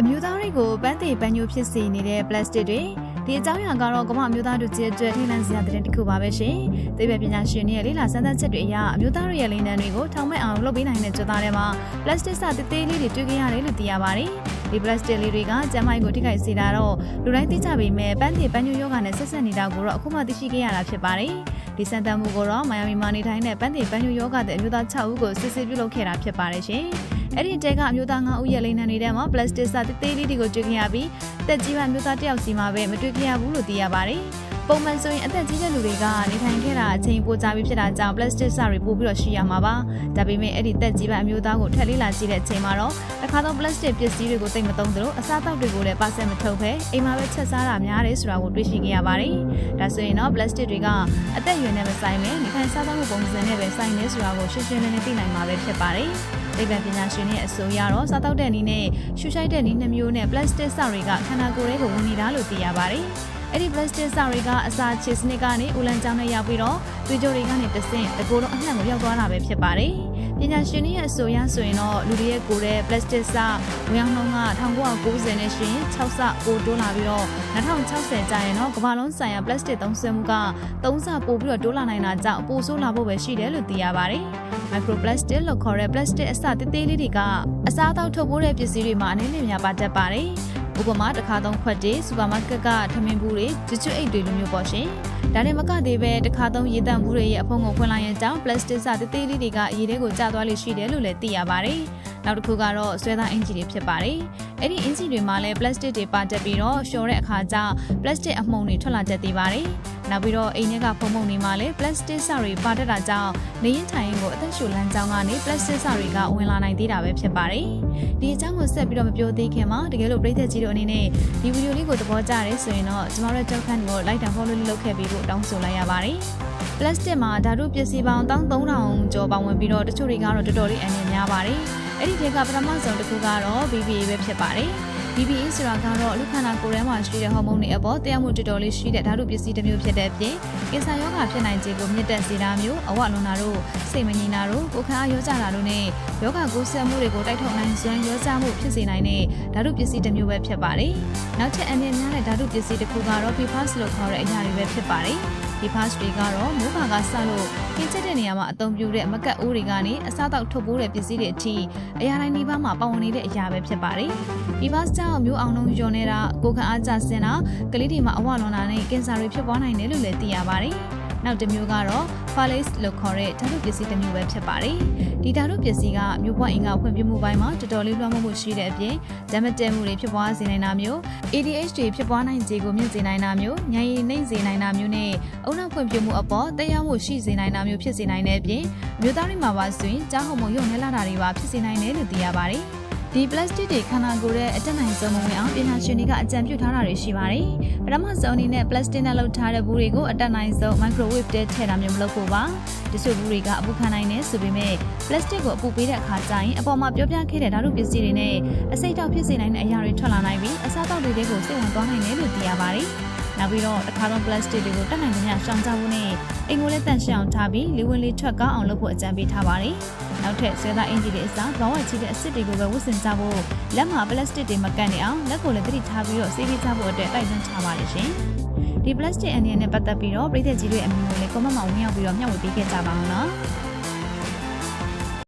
အမျိုးသားတွေကိုပန်းသေးပန်းညိုဖြစ်စေနေတဲ့ plastic တွေဒီအကြောင်းအရာကတော့ကမ္ဘာအမျိုးသားတို့ကြီးအတွက်ထိလန့်စရာတဲ့တစ်ခုပါပဲရှင်။သိပ္ပံပညာရှင်တွေရဲ့လေ့လာစမ်းသပ်ချက်တွေအရအမျိုးသားတို့ရဲ့လိမ်လည်တွေကိုထောင်မဲ့အောင်လုပ်ပေးနိုင်တဲ့ကြွသားတွေမှာ plastic စသေးသေးလေးတွေတွေ့ခဲ့ရတယ်လို့သိရပါတယ်။ဒီ plastic လေးတွေကကျန်းမာရေးကိုထိခိုက်စေတာတော့လူတိုင်းသိကြပေမဲ့ပန်းသေးပန်းညိုယောဂနဲ့ဆက်ဆက်နေတာကိုတော့အခုမှသိရှိခဲ့ရတာဖြစ်ပါတယ်။ဒီစံတမ်းမှုကိုတော့မိုင်ယာမီမှာနေထိုင်တဲ့ပန်းသေးပန်းညိုယောဂတဲ့အမျိုးသား6ဦးကိုစစ်ဆေးပြုလုပ်ခဲ့တာဖြစ်ပါတယ်ရှင်။ အဲ့ဒီတဲကအမျိုးသား9ဦးရဲ့လိမ်လည်နေတဲ့မှာ plastic စသေးသေးလေးတွေကိုတွေ့ခဲ့ရပြီးတက်ကြီးမှမျိုးသားတယောက်စီမှာပဲမတွေ့ခဲ့ရဘူးလို့သိရပါတယ်။ပုံမှန်ဆိုရင်အသက်ကြီးတဲ့လူတွေကနေထိုင်ခဲ့တာအချိန်ပိုကြာပြီးဖြစ်တာကြောင့် plastic စတွေပို့ပြီးတော့ရှိရမှာပါ။ဒါပေမဲ့အဲ့ဒီတက်ကြီးမှအမျိုးသားကိုထက်လေးလာကြည့်တဲ့အချိန်မှာတော့တစ်ခါတော့ plastic ပစ္စည်းတွေကိုတိတ်မသုံးသလိုအစားအသောက်တွေကိုလည်းပါဆက်မထုတ်ဘဲအိမ်မှာပဲချက်စားတာများတယ်ဆိုတာကိုတွေ့ရှိခဲ့ရပါတယ်။ဒါဆိုရင်တော့ plastic တွေကအသက်အရွယ်နဲ့မဆိုင်ပဲနေထိုင်စားသောက်မှုပုံစံနဲ့ပဲဆိုင်နေဆိုတာကိုရှင်းရှင်းလင်းလင်းသိနိုင်မှာပဲဖြစ်ပါတယ်။ သိပ္ပံပညာရှင်ရဲ့အဆိုအရတော့စားတောက်တဲ့နည်းနဲ့ရှူရှိုက်တဲ့နည်းနှမျိုးနဲ့ plastic စတွေကခန္ဓာကိုယ်ထဲကိုဝင်နေတာလို့သိရပါတယ်။အဲ့ဒီ plastic စတွေကအစာချစ်စနစ်ကနေဥလန်ကြောင်းနဲ့ရောက်ပြီးတော့သွေးကြိုတွေကနေတဆင့်တကိုယ်လုံးအနှံ့ကိုရောက်သွားတာပဲဖြစ်ပါတယ်။ပညာရှင်တွေရဲ့အဆိုအရဆိုရင်တော့လူတွေရဲ့ကိုယ်တဲ့ plastic စဝင်အောင်နှုန်းက1990နဲ့ရှင်6ဆပိုတိုးလာပြီးတော့2060ကျရင်တော့ကမ္ဘာလုံးဆိုင်ရာ plastic သုံးစွဲမှုက3ဆပိုပြီးတော့တိုးလာနိုင်တာကြောင့်ပိုဆိုးလာဖို့ပဲရှိတယ်လို့သိရပါတယ်။ microplastic လို့ခေါ်တဲ့ plastic အစသေးသေးလေးတွေကအစားအသောက်ထုတ်ပိုးတဲ့ပစ္စည်းတွေမှာအနေနဲ့များပါတတ်ပါတယ်။ဥပမာတစ်ခါသုံးခွက်တွေစူပါမားကတ်ကထမင်းဘူးတွေကျွတ်ကျွတ်အိတ်တွေလိုမျိုးပေါ့ရှင်။ ဒါနဲ့မကသေးပဲတစ်ခါသုံးရေတန့်ဘူးတွေရဲ့အဖုံကိုဖွင့်လိုက်ရင်ကြောင့် plastic စသေးသေးလေးတွေကအရေးတွေကိုကျသွားလိမ့်ရှိတယ်လို့လည်းသိရပါတယ်။နောက်တစ်ခုကတော့ဆွဲသားအင်ဂျီတွေဖြစ်ပါတယ်။အဲ့ဒီအင်ဂျီတွေမှာလည်း plastic တွေပါတက်ပြီးတော့လျှော်တဲ့အခါကျ plastic အမှုန်တွေထွက်လာတတ်သေးပါတယ်။ နောက်ပြီးတော့အိမ်ထဲကဖုံဖုံတွေမှာလည်း plastic စတွေပါတက်တာကြောင့်နေရင်ထိုင်ရင်ကိုအသက်ရှူလမ်းကြောင်းကနေ plastic စတွေကဝင်လာနိုင်သေးတာပဲဖြစ်ပါတယ်။ဒီအကြောင်းကိုဆက်ပြီးတော့မပြောသေးခင်မှာတကယ်လို့ပြည်သက်ကြီးတို့အနေနဲ့ဒီဗီဒီယိုလေးကိုသဘောကျတယ်ဆိုရင်တော့ကျမတို့ကြောက်ခန့်ကို like တာ follow လေးလုပ်ခဲ့ပြီးဖို့တောင်းဆိုလိုက်ရပါတယ်။ plastic မှာဓာတုပစ္စည်းပေါင်း13000ကျော်ပါဝင်ပြီးတော့တချို့တွေကတော့တော်တော်လေးအန္တရာယ်များပါတယ်။အဲ့ဒီထဲကပထမဆုံးတစ်ခုကတော့ BBA ပဲဖြစ်ပါတယ်။ BBA ဆိုတာကတော့လူခန္ဓာကိုယ်ထဲမှာရှိတဲ့ဟော်မုန်းတွေအပေါ်တရားမှုတော်တော်လေးရှိတဲ့ဓာတုပစ္စည်းတစ်မျိုးဖြစ်တဲ့အပြင်ကင်ဆာရောဂါဖြစ်နိုင်ခြေကိုမြင့်တက်စေတာမျိုးအဝလွန်တာတို့စိတ်မငြိမ်တာတို့ကိုယ်ခံအားရောကြတာတို့နဲ့ယောဂကူးစက်မှုတွေကိုတိုက်ထုတ်နိုင်စွမ်းရောကြမှုဖြစ်စေနိုင်တဲ့ဓာတုပစ္စည်းတစ်မျိုးပဲဖြစ်ပါတယ်။နောက်ထပ်အမြင်များတဲ့ဓာတုပစ္စည်းတစ်ခုကတော့ PFAS လို့ခေါ်တဲ့အရာတွေပဲဖြစ်ပါတယ်။ဒီ pass တွေကတော့မိုးခါကဆလို့ကင်းချက်တဲ့နေရာမှာအသုံးပြုတဲ့မကတ်အိုးတွေကနေအစားတောက်ထုတ်ပိုးတဲ့ပစ္စည်းတွေအထိအရာတိုင်းဒီဘက်မှာပါဝင်နေတဲ့အရာပဲဖြစ်ပါတယ်။ဒီ pass ကြောင့်မျိုးအောင်လုံးညွန်နေတာကိုခံအားကျဆင်းတာကလေးတွေမှာအဝလွန်တာနဲ့ကင်ဆာတွေဖြစ်ပွားနိုင်တယ်လို့လည်းသိရပါတယ်။ နောက်တစ်မျိုးကတော့ Falace လို့ခေါ်တဲ့ဓာတုပစ္စည်းတစ်မျိုးပဲဖြစ်ပါတယ်။ဒီဓာတုပစ္စည်းကမျိုးပွားအင်္ဂါဖွံ့ဖြိုးမှုပိုင်းမှာတော်တော်လေးလွှမ်းမိုးမှုရှိတဲ့အပြင်ဓာတ်မတည့်မှုတွေဖြစ်ပွားစေနိုင်တာမျိုး ADHD ဖြစ်ပွားနိုင်ခြေကိုမြင့်စေနိုင်တာမျိုးညံရည်နှိမ့်စေနိုင်တာမျိုးနဲ့အုံနောက်ဖွံ့ဖြိုးမှုအပေါ်တက်ရောက်မှုရှိစေနိုင်တာမျိုးဖြစ်စေနိုင်တဲ့အပြင်မျိုးသားတွေမှာပါဆိုရင်ကြားဟော်မုန်းရုံနဲ့လာတာတွေပါဖြစ်စေနိုင်တယ်လို့သိရပါတယ်။ ဒီ plastic တွေခန္ဓာကိုယ်ရဲ့အတက်နိုင်ဆုံးမဝင်အောင်ပညာရှင်တွေကအကြံပြုထားတာတွေရှိပါတယ်။ပထမဆုံးအနေနဲ့ plastic နဲ့လုပ်ထားတဲ့ဘူးတွေကိုအတက်နိုင်ဆုံး microwave ထဲထည့်တာမျိုးမလုပ်ဖို့ပါ။ဒီဆိုဘူးတွေကအပူခံနိုင်နေဆိုပေမဲ့ plastic ကိုအပူပေးတဲ့အခါကျရင်အပေါ်မှာပြောပြခဲ့တဲ့ဓာတုပစ္စည်းတွေနဲ့အစိတ်တောက်ဖြစ်စေနိုင်တဲ့အရာတွေထွက်လာနိုင်ပြီးအစားအသောက်တွေတွေကိုစိတ်ဝင်သွားနိုင်တယ်လို့သိရပါတယ်။နောက်ပြီးတော့တစ်ခါတော့ plastic တွေကိုတတ်နိုင်သမျှရှောင်ကြဖို့နဲ့အိမ်ကိုလည်းတန့်ရှင်းအောင်ထားပြီးလေဝင်လေထွက်ကောင်းအောင်လုပ်ဖို့အကြံပေးထားပါတယ်။ နောက်ထပ်ဆွဲသားအင်ဂျီတွေအစားဘောင်းဝချီတဲ့အစ်စ်တွေကိုပဲဝတ်ဆင်ကြဖို့လက်မှာပလတ်စတစ်တွေမကန့်နေအောင်လက်ကိုလည်းသတိထားပြီးတော့ဆေးပေးကြဖို့အတွက်တိုက်တွန်းထားပါတယ်ရှင်။ဒီ plastic အနေနဲ့ပတ်သက်ပြီးတော့ပြည်သက်ကြီးတွေအမြင်ကိုလည်း comment မှာဝင်ရောက်ပြီးတော့မျှဝေပေးခဲ့ကြပါအောင်နော်။